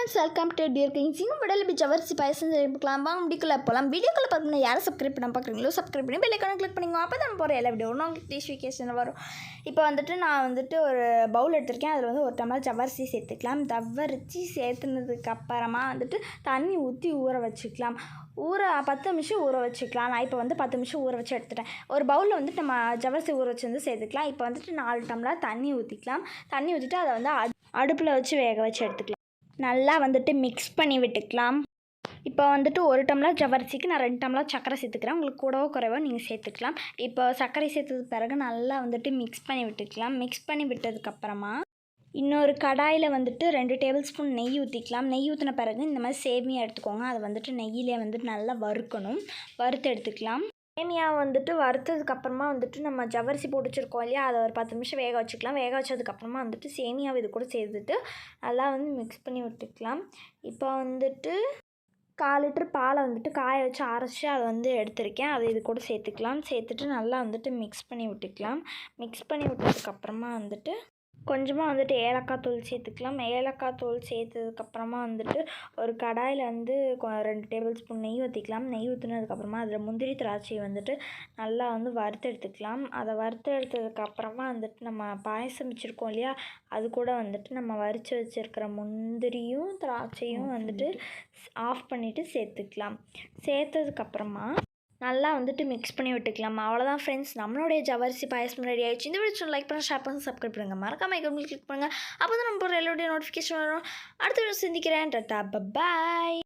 Friends welcome to dear king சிங்கம் விடல B ஜவர்சி பாயசம் செய்யலாம் வாங்க முடிக்கல போகலாம். வீடியோக்குள்ள பார்க்கணும் யாரும் சப்ஸ்கிரைப் பண்ண பார்க்குறீங்களோ சப்ஸ்கிரைப் பண்ணி பெல்லைக்கான கிளிக் பண்ணிங்க அப்போ தான் போகிற எல்லா வீடியோ உங்களுக்கு நோட்டிஃபிகேஷன் வரும். இப்போ வந்துட்டு நான் வந்துட்டு ஒரு பவுல் எடுத்திருக்கேன். அதில் வந்து ஒரு டம்ளர் ஜவரிசி சேர்த்துக்கலாம். ஜவ்வரிசி சேர்த்துனதுக்கு அப்புறமா வந்துட்டு தண்ணி ஊற்றி ஊற வச்சுக்கலாம். ஊற பத்து நிமிஷம் ஊற வச்சுக்கலாம். நான் இப்போ வந்து பத்து நிமிஷம் ஊற வச்சு எடுத்துட்டேன். ஒரு பவுலில் வந்துட்டு நம்ம ஜவரிசி ஊற வச்சு வந்து சேர்த்துக்கலாம். இப்போ வந்துட்டு நாலு டம்ளர் தண்ணி ஊற்றிக்கலாம் தண்ணி ஊற்றிட்டு அதை வந்து அடுப்பில் வச்சு வேக வச்சு எடுத்துக்கலாம். நல்லா வந்துட்டு மிக்ஸ் பண்ணி விட்டுக்கலாம். இப்போ வந்துட்டு ஒரு டம்ளர் ஜவரிசிக்கு நான் ரெண்டு டம்ளர் சர்க்கரை சேர்த்துக்கிறேன். உங்களுக்கு கூடவோ குறைவோ நீங்கள் சேர்த்துக்கலாம். இப்போ சர்க்கரை சேர்த்தது பிறகு நல்லா வந்துட்டு மிக்ஸ் பண்ணி விட்டுக்கலாம். மிக்ஸ் பண்ணி விட்டதுக்கப்புறமா இன்னொரு கடாயில் வந்துட்டு ரெண்டு டேபிள் ஸ்பூன் நெய் ஊற்றிக்கலாம் நெய் ஊற்றின பிறகு இந்த மாதிரி சேமியா எடுத்துக்கோங்க. அதை வந்துட்டு நெய்யிலே வந்துட்டு நல்லா வறுக்கணும். வறுத்து எடுத்துக்கலாம். சேமியா வந்துட்டு வறுத்ததுக்கு அப்புறமா வந்துட்டு நம்ம ஜவரிசி பிடிச்சிருக்கோம் இல்லையா? அதை ஒரு பத்து நிமிஷம் வேக வச்சுக்கலாம். வேக வச்சதுக்கப்புறமா வந்துட்டு சேமியாவை இது கூட சேர்த்துட்டு நல்லா வந்து மிக்ஸ் பண்ணி விட்டுக்கலாம். இப்போ வந்துட்டு கால் லிட்டர் பாலை வந்துட்டு காய வச்சு அரைச்சி அதை வந்து எடுத்திருக்கேன். அதை இது கூட சேர்த்துக்கலாம். சேர்த்துட்டு நல்லா வந்துட்டு மிக்ஸ் பண்ணி விட்டுக்கலாம். மிக்ஸ் பண்ணி விட்டதுக்கப்புறமா வந்துட்டு கொஞ்சமாக வந்துட்டு ஏலக்காய் தூள் சேர்த்துக்கலாம். ஏலக்காய் தூள் சேர்த்ததுக்கப்புறமா வந்துட்டு ஒரு கடாயில் வந்து ரெண்டு டேபிள் ஸ்பூன் நெய் ஊற்றிக்கலாம் நெய் ஊற்றினதுக்கப்புறமா அதில் முந்திரி திராட்சையை வந்துட்டு நல்லா வந்து வறுத்து எடுத்துக்கலாம். அதை வறுத்து எடுத்ததுக்கப்புறமா வந்துட்டு நம்ம பாயசம் வச்சுருக்கோம் இல்லையா? அது கூட வந்துட்டு நம்ம வறுத்து வச்சுருக்கிற முந்திரியும் திராட்சையும் வந்துட்டு ஆஃப் பண்ணிவிட்டு சேர்த்துக்கலாம். சேர்த்ததுக்கப்புறமா நல்லா வந்துட்டு மிக்ஸ் பண்ணி விட்டுக்கலாம். அவ்வளோதான் ஃப்ரெண்ட்ஸ் நம்மளுடைய ஜவரிசி பாயசம் ரெடி ஆயிடுச்சு. இந்த வீடியோ லைக் பண்ண ஷேர் பண்ணி சப்ஸ்கிரைப் பண்ணுங்கள் மறக்காம ஐக்கன் கிளிக் பண்ணுங்கள் அப்போ தான் நம்ம போகிற எல்லாருடைய நோட்டிஃபிகேஷன் வரும். அடுத்த வீடியோ சிந்திக்கிறேன். டட்டா பாய்